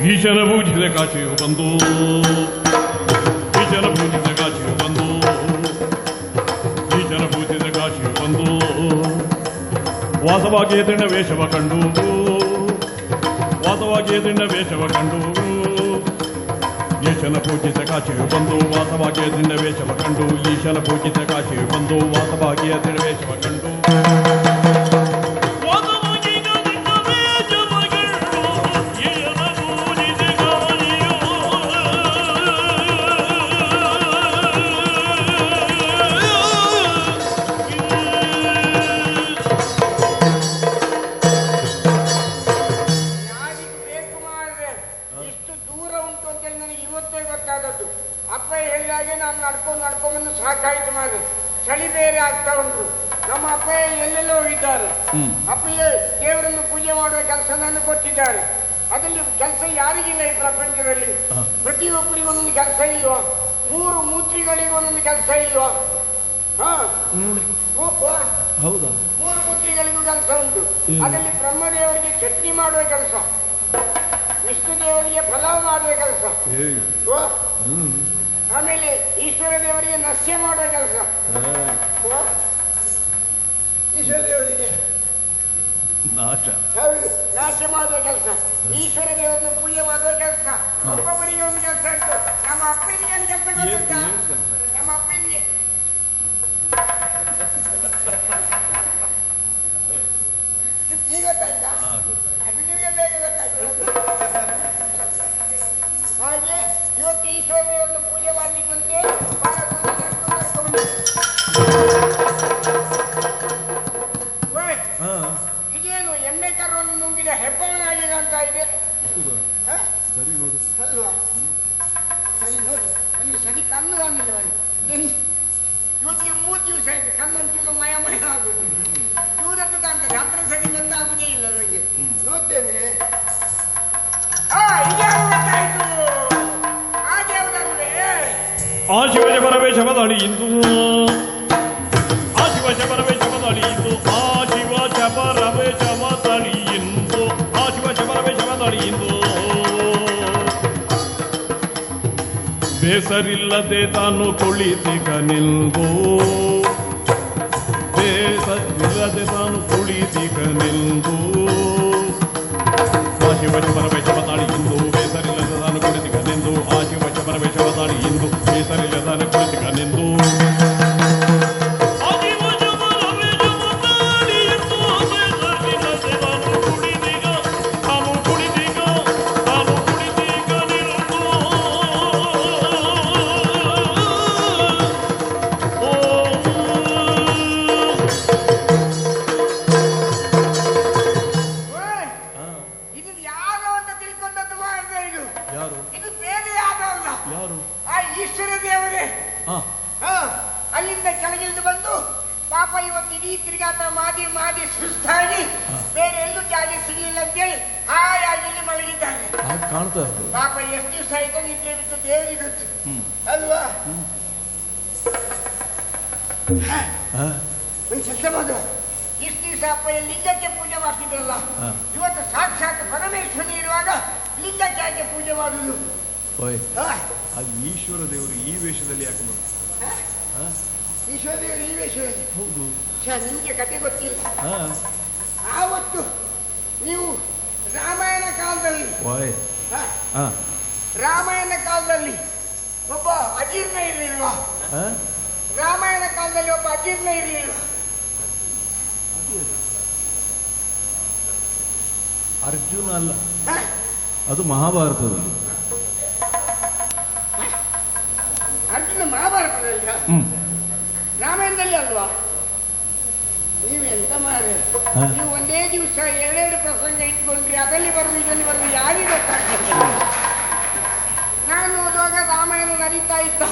Вітя на будь не качую банду, Вітя на будь не качую банду, Вітя на будь не качую банду, వాసవాగే తిండ వేషవ కండు వాసవాగే తిండ వేషవ కండు ఈశన పూజిత కాచేయు బంధు వాసవాగే తిండ వేషవ కండు ఈశన పూజిత కాచేయు బంధు వాసవాగే తిండ వేషవ కండు ಬೇರೆ ಆಗ್ತಾ ಉಂಟು. ನಮ್ಮ ಅಪ್ಪಯ್ಯ ಎಲ್ಲೆಲ್ಲೋ ಹೋಗಿದ್ದಾರೆ. ಅಪ್ಪಯ್ಯ ದೇವರನ್ನು ಪೂಜೆ ಮಾಡುವ ಕೆಲಸ ನನಗೆ ಕೊಟ್ಟಿದ್ದಾರೆ. ಅದರಲ್ಲಿ ಕೆಲಸ ಯಾರಿಗಿಲ್ಲ ಈ ಪ್ರಪಂಚದಲ್ಲಿ. ಪ್ರತಿಯೊಬ್ಬರಿಗೂ ಒಂದೊಂದು ಕೆಲಸ ಇಲ್ವಾ? ಮೂರು ಮೂತ್ರಿಗಳಿಗೆ ಒಂದೊಂದು ಕೆಲಸ ಇಲ್ವಾ. ಹೌದಾ? ಮೂರು ಮೂತ್ರಿಗಳಿಗೂ ಕೆಲಸ ಉಂಟು. ಅದರಲ್ಲಿ ಬ್ರಹ್ಮದೇವರಿಗೆ ಚಟ್ನಿ ಮಾಡುವ ಕೆಲಸ. ವಿಷ್ಣು ದೇವರಿಗೆ ಪಲಾವ್ ಮಾಡುವ ಕೆಲಸ? ಆಮೇಲೆ ಈಶ್ವರ ದೇವರಿಗೆ ನಸ್ಯ ಮಾಡೋ ಕೆಲಸ. ಓ? ಈಶ್ವರ ದೇವರಿಗೆ ನಾಶ. ಹೌದು. ನಾಶ ಮಾಡುವ ಕೆಲಸ. ಈಶ್ವರ ದೇವರಿಗೆ ಪೂಜೆ ಮಾಡೋ ಕೆಲಸ. ಒಬ್ಬೊಬ್ಬರಿಗೆ ಒಂದು ಕೆಲಸ ಇತ್ತು ನಮ್ಮ ಅಪ್ಪನಿಗೆ ಒಂದು ಕೆಲಸ ಗೊತ್ತುಂಟಾ? ನಮ್ಮ ಅಪ್ಪನಿಗೆ. ಈಗ ಗೊತ್ತಾಯ್ತಾ. ಅದು ನಿಮಗೆ ಬೇಗ ಗೊತ್ತಾಯ್ತು. ಹಾಗೆ ಇವತ್ತು ಈಶ್ವರವನ್ನು ಪೂಜೆ ಹಾ. ಇದೇನು ಎಮ್ಮೆ ಕರವನ್ನು ನುಂಗಿದ ಹೆಬ್ಬವನಾಗಿ ಕಾಣ್ತಾ ಇದೆ? ಸರಿ ನೋಡು. ಅಲ್ವಾ? ಸರಿ ನೋಡಿ. ನನಗೆ ಸರಿ ಕಣ್ಣು ಬಂದಿಲ್ಲ ಇವತ್ತಿಗೆ ಮೂರು ದಿವಸ ಆಯ್ತು. ಕಣ್ಣಂಚೂರು ಮಯ ಮಯ ಆಗುದು. ಇವರದ್ದು ಕಾಣ್ತದೆ. ಹತ್ರ ಸರಿ ನಂದು ಆಗುದೇ ಇಲ್ಲ ನನಗೆ. ನೋಡ್ತೇನೆ. ಹಾ ಇದ್ಯಾರು ಗೊತ್ತಾಯ್ತು ಆ ಶಿವಜ ಪರಮೇಶವದಡಿ ಇಂದು ಆ ಶಿವಜ ಪರಮೇಶವದಡಿ ಇಂದು ಆ ಶಿವಜ ಪರಮೇಶವದಡಿ ಇಂದು ಆ ಶಿವಜ ಪರಮೇಶವದಡಿ ಇಂದು ಬೇಸರಿಲ್ಲದೆ ತಾನು ಕುಳಿತಿಗ ನಿಲ್ದು ಬೇಸರಿಲ್ಲದೆ ತಾನು ಕುಳಿತಿಗ ನಿಲ್ದು ಆ ಶಿವಜ ಪರಮೇಶವದಾಳಿ ಇಡೀ ತಿರುಗಾಟ ಮಾಡಿ ಮಾಡಿ ಸುಸ್ತಾಗಿ ಬೇರೆ ಎಲ್ಲೂ ಜಾಗ ಸಿಗಲಿಲ್ಲ ಅಂತೇಳಿ ಹಾಯಾಗಿ ಮಲಗಿದ್ದಾನೆ ಹಾಗೆ ಕಾಣ್ತಾ ಇರ್ತದೆ ಪಾಪ ಎಷ್ಟು ದಿವಸ ಆಯ್ತು ನಿದ್ರೆ ಬಿಟ್ಟು ದೇವರಿಗೆ ಗೊತ್ತು. ಅಲ್ವಾ? ಒಂದು ಕೆಲಸ ಮಾಡು ಇಷ್ಟು ದಿವಸ ಅಪ್ಪ ಈ ಲಿಂಗಕ್ಕೆ ಪೂಜೆ ಮಾಡ್ತಿದ್ರಲ್ಲ ಇವತ್ತು ಸಾಕ್ಷಾತ್ ಪರಮೇಶ್ವರಿ ಇರುವಾಗ ಲಿಂಗಕ್ಕೆ ಯಾಕೆ ಪೂಜೆ ಮಾಡುದು? ಆ ಈಶ್ವರ ದೇವರು ಈ ವೇಷದಲ್ಲಿ ಯಾಕೆ ಬರು ಹಾ. ಈಶ್ವರ ದೇವರು ಈ ವೇಷದಲ್ಲಿ. ಹೌದು. ನಿಮ್ಗೆ ಕತೆ ಗೊತ್ತಿಲ್ಲ. ಆವತ್ತು ನೀವು ರಾಮಾಯಣ ಕಾಲದಲ್ಲಿ ಓಯ್. ಹ? ಹಾ. ರಾಮಾಯಣ ಕಾಲದಲ್ಲಿ ಒಬ್ಬ ಅಜೀರ್ಣ ಇರಲಿಲ್ವಾ? ಹಾ? ರಾಮಾಯಣ ಕಾಲದಲ್ಲಿ ಒಬ್ಬ ಅಜೀರ್ಣ ಇರಲಿಲ್ವಾ? ಅರ್ಜುನ ಅಲ್ಲ? ಅದು ಮಹಾಭಾರತದಲ್ಲಿ. ಅರ್ಜುನ ಮಹಾಭಾರತದಲ್ಲಿ ರಾಮಾಯಣದಲ್ಲಿ ಅಲ್ವಾ? ಎಂತ ನೀವು ಒಂದೇ ದಿವಸ ಎರಡೆರಡು ಪ್ರಸಂಗ ಇಟ್ಕೊಂಡ್ರಿ ಅದರಲ್ಲಿ ಬರುದು ಇದರಲ್ಲಿ ಬರುದು ಯಾರಿಗೆ ಗೊತ್ತಾಗ್ತದೆ? ನಾನು ಓದುವಾಗ ರಾಮಾಯಣ ನಡೀತಾ ಇದ್ದ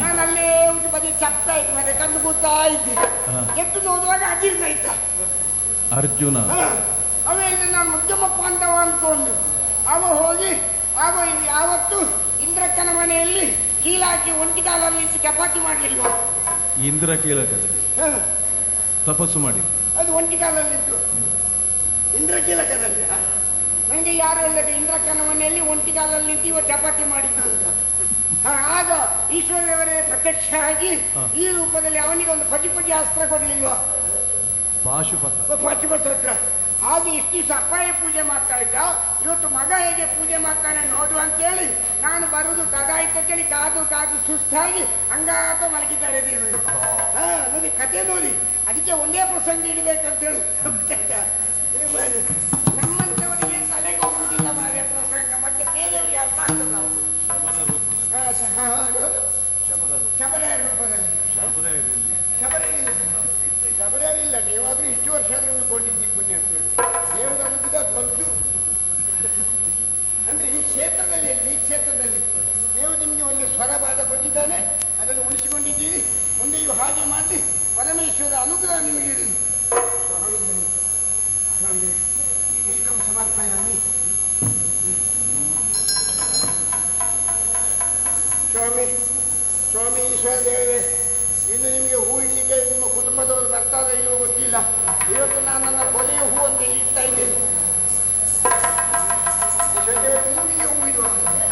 ನಾನು ಅಲ್ಲೇ ಒಂದು ಬದಿ ಚಪ್ತಾ ಇತ್ತು ಮತ್ತೆ ಕಣ್ಣು ಕೂತಾ ಇದ್ದೆ. ಎತ್ತು ಓದುವಾಗ ಅಜೀರ್ಣ ಇದ್ದ ಅರ್ಜುನ. ಅವೇನು ನಾನು ಉದ್ಯಮ ಪಾಂಡವ ಅಂದ್ಕೊಂಡು. ಅವ ಹೋಗಿ ಆಗ ಯಾವತ್ತು ಇಂದ್ರಕ್ಕನ ಮನೆಯಲ್ಲಿ ಕೀಲಾಕಿ ಒಂಟಿ ಕಾಲಲ್ಲಿ ಚಪಾತಿ ಮಾಡಲಿಲ್ಲ ಇಂದ್ರ ಕೀಲಕದಲ್ಲಿ ತಪಸ್ಸು ಮಾಡಿ. ಅದು ಒಂಟಿಗಾಲಲ್ಲಿ ಇತ್ತು ಇಂದ್ರಕೀಲಕದಲ್ಲಿ ನನಗೆ ಯಾರು ಇಲ್ಲದೆ ಇಂದ್ರಕನ ಮನೆಯಲ್ಲಿ ಒಂಟಿಗಾಲಲ್ಲಿ ನಿಂತು ಇವ ಚಪಾತಿ ಮಾಡಿದ್ರು ಅಂತ. ಆಗ ಈಶ್ವರದೇವರೇ ಪ್ರತ್ಯಕ್ಷ ಆಗಿ ಈ ರೂಪದಲ್ಲಿ ಅವನಿಗೆ ಒಂದು ಪಟಿ ಪಟಿ ಅಸ್ತ್ರ ಕೊಡ್ಲಿಲ್ವಾ? ಪಾಶುಪತ್ರ. ಪಂಚಪತ್ರ ಹಾಗೆ ಇಷ್ಟು ದಿವಸ ಅಪ್ಪಾಯ ಪೂಜೆ ಮಾಡ್ತಾ ಇದ್ದ? ಇವತ್ತು ಮಗ ಹೇಗೆ ಪೂಜೆ ಮಾಡ್ತಾನೆ ನೋಡು ಅಂತೇಳಿ ನಾನು ಬರುದು ಇತ್ತ ಕೇಳಿ ಕಾದು ಕಾದು ಸುಸ್ತಾಗಿ ಹಂಗಾತ ಮಲಗಿದ್ದಾರೆ ದೇವರು. ಹಾ ನೋಡಿ ಕತೆ ನೋಡಿ. ಅದಕ್ಕೆ ಒಂದೇ ಪ್ರಸಂಗ ಇಡಬೇಕಂತೇಳಿ. ನಮ್ಮಂತವರಿಗೆ ತಲೆಗೆ ಹೋಗುದಿಲ್ಲ ಮಾರ್ರೆ ಪ್ರಸಂಗ. ಮತ್ತೆ ಬೇರೆಯವರಿಗೆ ಅರ್ಥ ಆಗ್ತದೆ ನಾವು. ಶಬರ ರೂಪದಲ್ಲಿ. ಶಬರ ಇಲ್ಲ. ಶಬರಿ ಇಲ್ಲ. ನೀವಾದ್ರೂ ಇಷ್ಟು ವರ್ಷ ಆದ್ರೂ ಉಳ್ಕೊಂಡಿದ್ದಿ ಪುಣ್ಯ ಅಂತ ಹೇಳಿ ದೇವರು ಅನ್ನೋದಿದ ದೊಡ್ಡ ಅಂದ್ರೆ ಈ ಕ್ಷೇತ್ರದಲ್ಲಿ ಈ ಕ್ಷೇತ್ರದಲ್ಲಿ ದೇವರು ನಿಮಗೆ ಒಂದು ಸ್ವರವಾದ ಕೊಟ್ಟಿದ್ದಾನೆ ಅದನ್ನು ಉಳಿಸಿಕೊಂಡಿದ್ದೀರಿ ಮುಂದೆ ಇವು ಹಾಗೆ ಮಾಡಿ ಪರಮೇಶ್ವರ ಅನುಗ್ರಹ ನಿಮಗೆ ಇರಲಿ ಸ್ವಾಮಿ, ಪುಷ್ಪಂ ಸಮರ್ಪಯಾಮಿ ಸ್ವಾಮಿ ಸ್ವಾಮಿ ಈಶ್ವರ ದೇವರೇ ಇನ್ನು ನಿಮಗೆ ಹೂ ಇಡ್ಲಿಕ್ಕೆ ನಿಮ್ಮ ಕುಟುಂಬದವರು ಇಲ್ಲೋ ಗೊತ್ತಿಲ್ಲ. ಇವತ್ತು ನಾನು ನನ್ನ ಕೊನೆಯ ಹೂ ಅಂತ ಇಡ್ತಾ ಇದ್ದೇನೆ. ಮೂಗಿಗೆ ಹೂ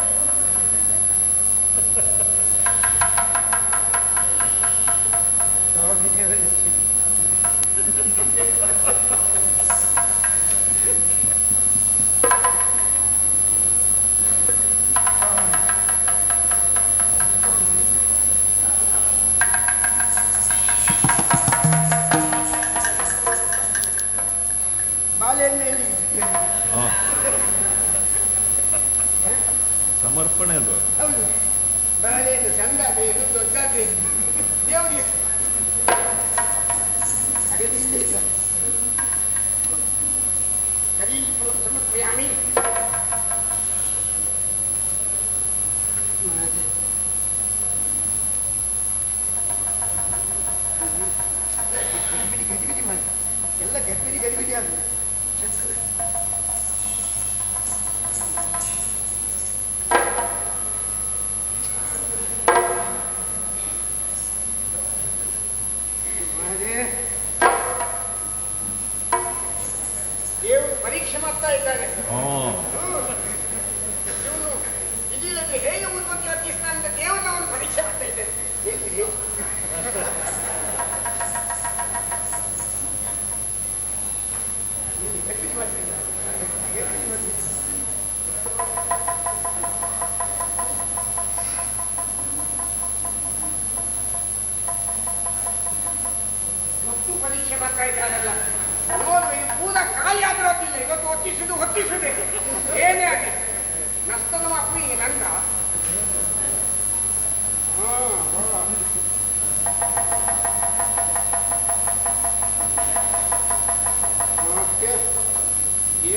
ಬಾಳೆಹಣ್ಣು ಚಂದ ಬೇಕು ದೊಡ್ಡ ಬೇಕು ದೇವರಿಗೆ ಅಗದಿಲ್ಲ ಸರಿ ಸಮರ್ಪಯಾಮಿ ಮತ್ತೆ ಗಡಿಬಿಡಿ ಗಡಿಬಿಡಿ ಮಾಡಿ ಎಲ್ಲ ಗಡಿಬಿಡಿ ಗಡಿಬಿಡಿ ಅದು ಅದೇ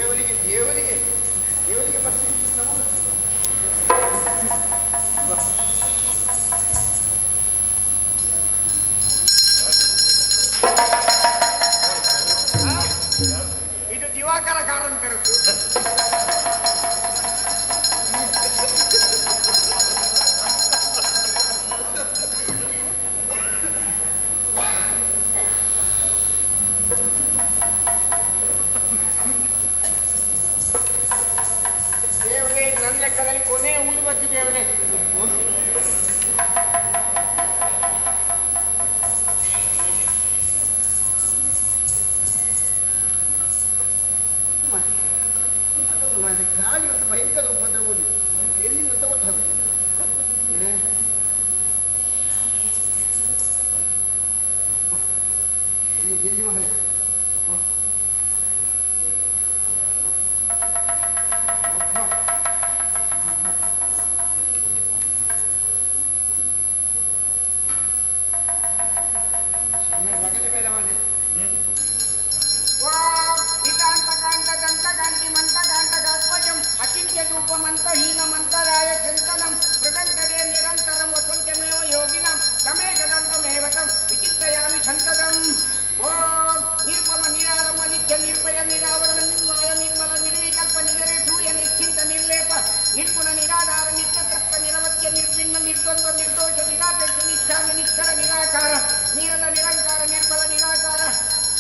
ದೇವರಿಗೆ ಮತ್ತೆ ಗಾಳಿ ಒಂದು ಭಯಂಕರ ಉಪದ್ರ ಹೋಗಿ. ಎಲ್ಲಿಂದ ಅಂತ ಗೊತ್ತಾಗುತ್ತೆ ಎಲ್ಲಿ ಮಹಲೆ ನಿರ್ಭಯ ನಿರಾವರಣ ನಿರ್ಮಲ ನಿರ್ಮಲ ನಿರ್ವಿಕಲ್ಪ ನಿಗರೆ ಸೂರ್ಯ ನಿಶ್ಚಿಂತ ನಿರ್ಲೇಪ ನಿರ್ಗುಣ ನಿರಾಧಾರ ನಿತ್ಯ ತತ್ವ ನಿರವಧ್ಯ ನಿರ್ಭಿನ್ನ ನಿರ್ದ್ವಂದ್ವ ನಿರ್ದೋಷ ನಿರಾಪೇಕ್ಷ ನಿಷ್ಠಾನ ನಿಷ್ಕರ ನಿರಾಕಾರ ನೀರದ ನಿರಂಕಾರ ನಿರ್ಮಲ ನಿರಾಕಾರ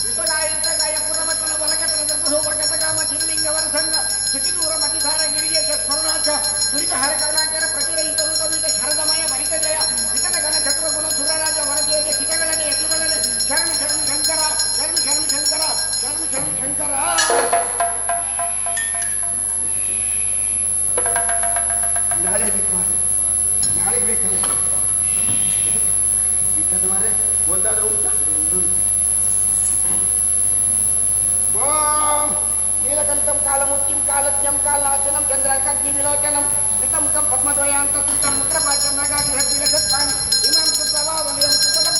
ವಿಪಗಾಯ ಇದ್ದಗಾಯ ಪುರಮತನ ಬಲಕತನ ದರ್ಭೋಪಗತಗಾಮ ಚಿಲ್ಲಿಂಗ ವರಸಂಗ ಶತಿದೂರ ಮತಿಧಾರ ಗಿರಿಯೇಶ ಸ್ಮರಣಾಚ ದುರಿತಹರ ಕರುಣಾಕರ నీలకంఠం కాలముఖ్యం కాలజ్ఞం కాళనాశనం చంద్రాకాగ్ని విలోచనం శ్రుతముఖం పద్మద్వయాంతృతం ముద్రపాచం నాగాగ్రహ ఇమాం సుప్రభావం సుతలం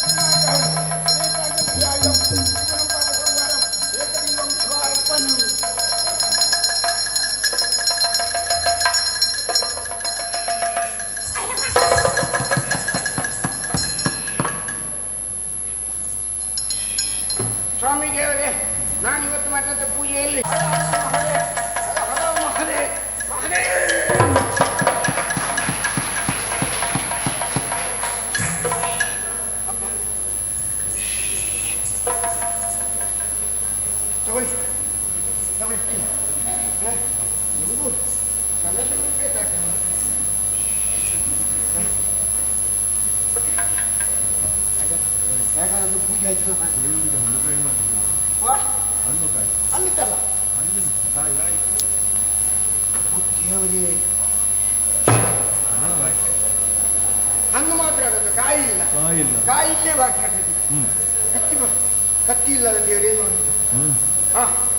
ಕತ್ತಿ ಕತ್ತಿ ಇಲ್ಲದ ದೇವರೇನು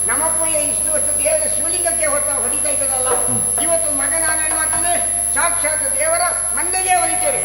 ನಮ್ಮಪ್ಪಯ್ಯ ಇಷ್ಟು ವರ್ಷ ದೇವರ ಶಿವಲಿಂಗಕ್ಕೆ ಹೊತ್ತ ಹೊಡಿತಾ ಇದ್ದದಲ್ಲ ಇವತ್ತು ಮಗ ನಾನೇನ್ ಮಾಡ್ತೇನೆ ಸಾಕ್ಷಾತ್ ದೇವರ ಮಂದಿಗೆ ಹೊಡಿತೇನೆ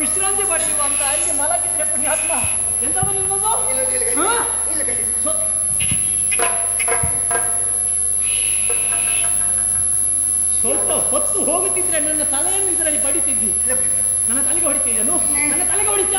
ವಿಶ್ರಾಂತಿ ಪಡೆಯುವ ಅಂತ ಅಲ್ಲಿ ಮಲಗಿದ್ರೆ ಪುಣ್ಯಾತ್ಮ. ಎಂತದು ನಿಮ್ಮದು? ಸ್ವಲ್ಪ ಹೊತ್ತು ಹೋಗುತ್ತಿದ್ರೆ ನನ್ನ ತಲೆಯನ್ನು ಇದರಲ್ಲಿ ಬಡಿತಿದ್ದಿ. ನನ್ನ ತಲೆಗೆ ಹೊಡಿತೀಯನು? ನನ್ನ ತಲೆಗೆ ಹೊಡಿತೀಯ?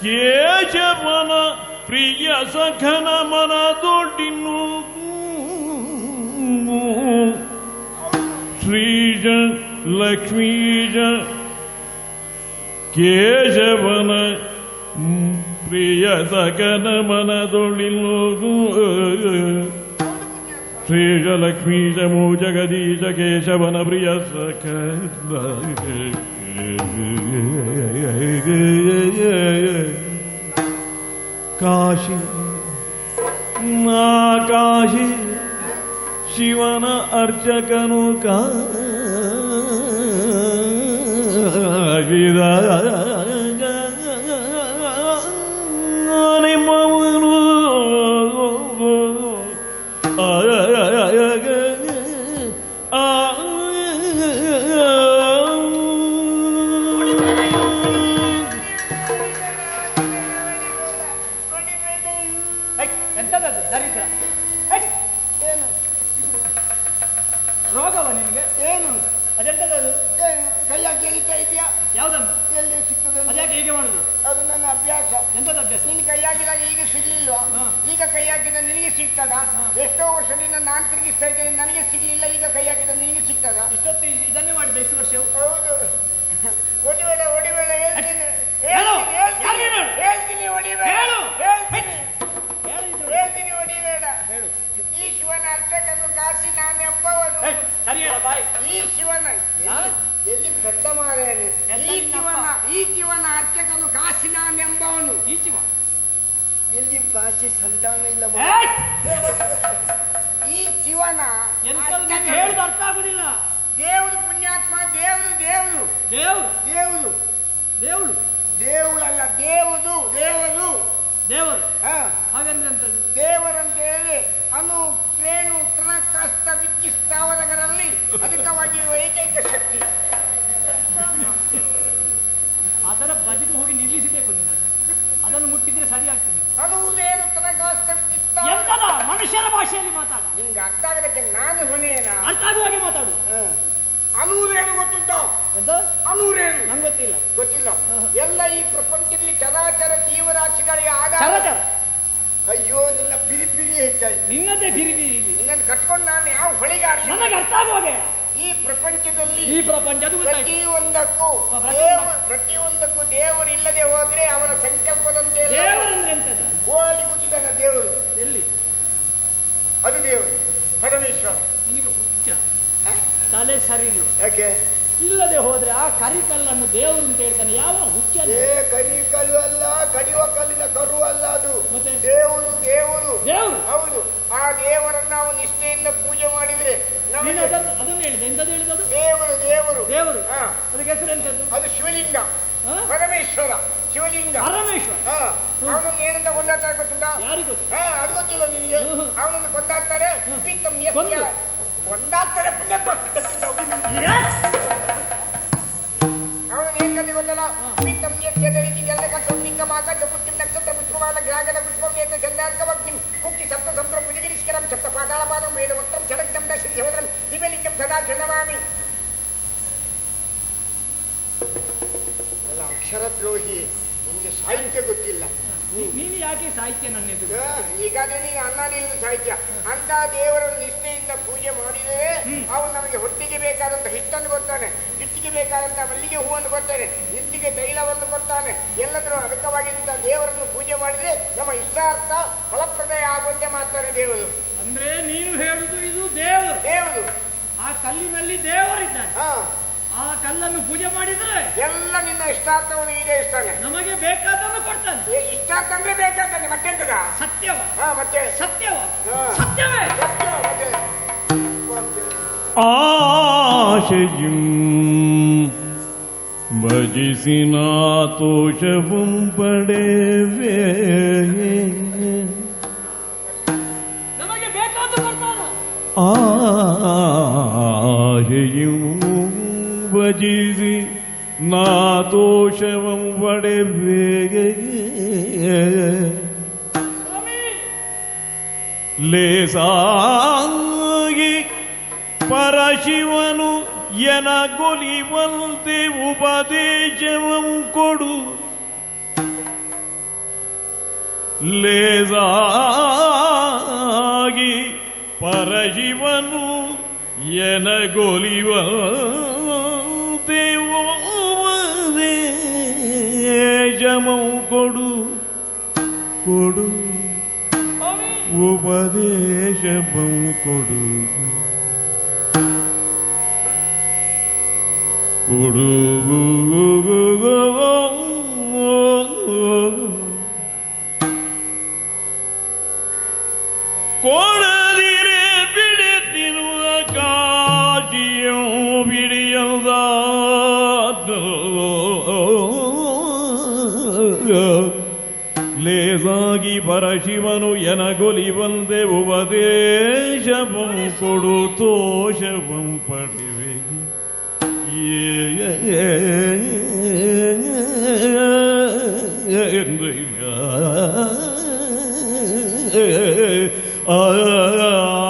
ಕೇಶವನ ಪ್ರಿಯ ಸಖನ ಮನ ದೊಡ್ಡಿನ್ನು ಶ್ರೀಜ ಲಕ್ಷ್ಮೀಜ ಕೇಶವನ ಮ್, ಪ್ರಿಯ ಸಕನ ಮನದೊಳಿಲು ಶ್ರೀಜ ಲಕ್ಷ್ಮೀಜ ಮೂ ಜಗದೀಶ ಕೇಶವನ ಪ್ರಿಯ ಸಕ ಕಾಶಿ ನಾ ಕಾಶಿ ಶಿವನ ಅರ್ಚಕನು ಕಾಶಿದ ಈ ಶಿವನ? ಎಲ್ಲಿ ಕಟ್ಟ ಮಾರೇನೆ ಈ. ಶಿವನ ಈ ಶಿವನ ಅರ್ಚಕನು ಕಾಸಿ ಈ ಶಿವ. ಎಲ್ಲಿ ಭಾಷೆ ಸಂತಾನ ಇಲ್ಲ ಈ ಶಿವನ. ಹೇಳುದು ಅರ್ಥ ಆಗುದಿಲ್ಲ. ದೇವರು ಪುಣ್ಯಾತ್ಮ ದೇವರು ದೇವರು. ದೇವರು. ದೇವರು. ದೇವಳು ದೇವಳಲ್ಲ ದೇವುದು ದೇವರು ದೇವರು. ಹ. ಹಾಗಂದ್ರೆ ದೇವರಂತ ಹೇಳಿ ಅನು ತ್ರೇಣು ತೃಣಕಸ್ತ ವಿಚ್ಚಿಸ್ತಾವರಗರಲ್ಲಿ ಅಧಿಕವಾಗಿರುವ ಏಕೈಕ ಶಕ್ತಿ? ಅದರ ಬದುಕು ಹೋಗಿ ನಿಲ್ಲಿಸಬೇಕು ನಿನ್ನ ಅದನ್ನು ಮುಟ್ಟಿದ್ರೆ ಸರಿ ಆಗ್ತದೆ. ಅದು ಏನು ವಿಚ್ಚಿಸ್ತಾವ ಎಂತದ ಮನುಷ್ಯರ ಭಾಷೆಯಲ್ಲಿ ಮಾತಾಡ. ನಿಮ್ಗೆ ಅರ್ಥ ಆಗದಕ್ಕೆ ನಾನು ಹೊಣೆಯನ? ಅರ್ಥ ಆಗುವ ಹಾಗೆ ಮಾತಾಡು. ಅನೂರೇನು ಗೊತ್ತುಂಟೋ? ಅನೂರೇನು? ನಂಗೆ ಗೊತ್ತಿಲ್ಲ. ಗೊತ್ತಿಲ್ಲ. ಎಲ್ಲ ಈ ಪ್ರಪಂಚದಲ್ಲಿ ಚರಾಚರ ಜೀವರಾಶಿಗಳಿಗೆ ಆಗ ಚರಚರ. ಅಯ್ಯೋ ನಿನ್ನ ಪಿರಿ ಪಿರಿ ಹೆಚ್ಚಾಯ್ತು ನಿನ್ನದೇ ಬಿರಿಗಿ ಇಲ್ಲಿ. ನಿನ್ನನ್ನು ಕಟ್ಕೊಂಡು ನಾನು ಯಾವ ಹೊಳಿಗಾರ ನನಗೆ ಅರ್ಥ ಆಗೋದೆ. ಈ ಪ್ರಪಂಚದಲ್ಲಿ ಈ ಪ್ರಪಂಚ ಅದು ಗೊತ್ತಾಯ್ತು. ಪ್ರತಿಯೊಂದಕ್ಕೂ ದೇವರು ಇಲ್ಲದೆ ಪ್ರತಿಯೊಂದಕ್ಕೂ ಹೋದ್ರೆ ಅವರ ಸಂಕಲ್ಪದಂತೆ ಎಲ್ಲ ದೇವರಂದ್ರೆ ಎಂತದ ಗೋಲಿ ಕುಚಿದನ ದೇವರು. ಎಲ್ಲಿ? ಅದು ದೇವರು. ಪರಮೇಶ್ವರ. ನಿನಗೆ ಹುಚ್ಚ. ತಲೆ ಸರಿ ಇಲ್ಲ. ಯಾಕೆ? ಇಲ್ಲದೆ ಹೋದ್ರೆ ಆ ಕರಿಕಲ್ಲನ್ನು ದೇವರು ಅಂತ ಹೇಳ್ತಾನೆ. ಯಾವ ಹುಚ್ಚ ಕರಿಕಲ್ಲು ಅಲ್ಲ ಕಡಿವ ಕಲ್ಲಿನ ಕರು ಅಲ್ಲ ಅದು. ಮತ್ತೆ? ದೇವರು ದೇವರು. ದೇವರು? ಹೌದು. ಆ ದೇವರನ್ನ ಅವನು ನಿಷ್ಠೆಯಿಂದ ಪೂಜೆ ಮಾಡಿದ್ರೆ ಅದನ್ನು ಹೇಳಿದೆ. ಎಂತದ್ದು ಹೇಳಿದದು? ದೇವರು ದೇವರು. ದೇವರು. ಅದಕ್ಕೆ ಹೆಸರು ಎಂತದ್ದು ಅದು ಶಿವಲಿಂಗ? ಪರಮೇಶ್ವರ. ಶಿವಲಿಂಗ. ಪರಮೇಶ್ವರ. ಅವನನ್ನು ಏನಂತ ಕೊಂಡಾಡ್ತಾರೆ ಗೊತ್ತಿಲ್ಲ ಯಾರಿಗೂ ಅದು ಗೊತ್ತಿಲ್ಲ ನಿಮಗೆ. ಅವನನ್ನು ಕೊಂಡಾಡ್ತಾರೆ ಕೊಂಡಾಡ್ತಾರೆ. ಪುಣ್ಯ ಅವನು ಏನ್ ಕತೆ ಗೊತ್ತಲ್ಲ ಪ್ರೀತಂ ಯಸ್ಯ ಧರಿಸಿ ಎಲ್ಲ ಕಟ್ಟೊಂದಿಕ್ಕ ಮಾಕ ಪುಟ್ಟಿಂ ನಕ್ಷತ್ರ ಪುಷ್ಪಮಾಲ ಗ್ರಾಗದ ಪುಷ್ಪಂ ಏತ ಚಂದಾರ್ಕವಗ್ನಿಂ ಕುಕ್ತಿ ಸಪ್ತ ಸಂಪ್ರ ಮುನಿಗಿರಿಷ್ಕರಂ ಸಪ್ತ ಪಾತಾಳಪಾದಂ ವೇದ ವಕ್ತಂ ಷಡಕ್ತಂ ದಶಿಹೋದರಂ ಸದಾ ಕ್ಷಣಮಾಮಿ ಅಲ್ಲ ಅಕ್ಷರದ್ರೋಹಿ. ನಿಮ್ಗೆ ಸಾಹಿತ್ಯ ಗೊತ್ತಿಲ್ಲ. ನೀ- ನೀನು ಯಾಕೆ ಸಾಹಿತ್ಯ ನನ್ನ ಎದುರು ಈಗಾಗಲೇ ನೀನು ಅನ್ನ ನೀನು ಸಾಹಿತ್ಯ. ಅಂತ ದೇವರನ್ನು ನಿಷ್ಠೆಯಿಂದ ಪೂಜೆ ಮಾಡಿದರೆ ಅವನು ನಮಗೆ ಹೊಟ್ಟಿಗೆ ಬೇಕಾದಂತ ಹಿಟ್ಟನ್ನು ಕೊಡ್ತಾನೆ. ಹಿಟ್ಟಿಗೆ ಬೇಕಾದಂತ ಮಲ್ಲಿಗೆ ಹೂವನ್ನು ಕೊಡ್ತಾನೆ. ನಿಟ್ಟಿಗೆ ತೈಲವನ್ನು ಕೊಡ್ತಾನೆ. ಎಲ್ಲದರೂ ಅಧಿಕವಾಗಿದ್ದ ದೇವರನ್ನು ಪೂಜೆ ಮಾಡಿದರೆ ನಮ್ಮ ಇಷ್ಟಾರ್ಥ ಫಲಪ್ರದಾಯ ಆಗುವಂತೆ ಮಾಡ್ತಾನೆ ದೇವರು. ಅಂದ್ರೆ ನೀನು ಹೇಳುದು ಇದು ದೇವರು. ದೇವರು. ಆ ಕಲ್ಲಿನಲ್ಲಿ ದೇವರಿದ್ದಾನೆ. ಹಾ. ಆ ಕಲ್ಲನ್ನು ಪೂಜೆ ಮಾಡಿದ್ರೆ ಎಲ್ಲ ನಿನ್ನ ಇಷ್ಟಾರ್ಥವನ್ನು ಇಷ್ಟಾನೆ ನಮಗೆ ಬೇಕಾದನ್ನು ಕೊಡ್ತಾನೆ. ಇಷ್ಟಾರ್ಥ ಅಂದ್ರೆ ಬೇಕಾಗ್ತಾನೆ ಮತ್ತೆಂತದ ಸತ್ಯವ. ಹಾ ಮತ್ತೆ? ಸತ್ಯವ. ಹಾ. ಸತ್ಯವೇ. ಸತ್ಯ, ಮತ್ತೆ? ಆಶೆയും ಭಜಿಸಿನಾ ತೋಷವಂ ಪಡೆವೇ ஆயும் வஜிதி நாதோஷவம் வடைவேகே லேசாகி பரசிவனு ಎನಗೊಲಿವಂತೆ ಉಪದೇಶವಂ ಕೊಡು. ಲೇದಾಗಿ ಪರಜೀವನು ಎನಗೊಲಿವಂತೆ ಉಪದೇಶಮಂ ಕೊಡು. ಕೊಡು. ಉಪದೇಶಮಂ ಕೊಡು. ಕೊಡು ಕೊಡದಿರೆ ಬಿಡುತ್ತಿರುವ ಕಾಶಿಯೋ ಬಿಡಿಯದ ಲೇಸಾಗಿ ಪರಶಿವನು ಎನಗೊಲಿವಂತೆ ಉಪದೇಶವಂ ಕೊಡು ತೋಷವಂ ಪಡೆವೆ. ಆ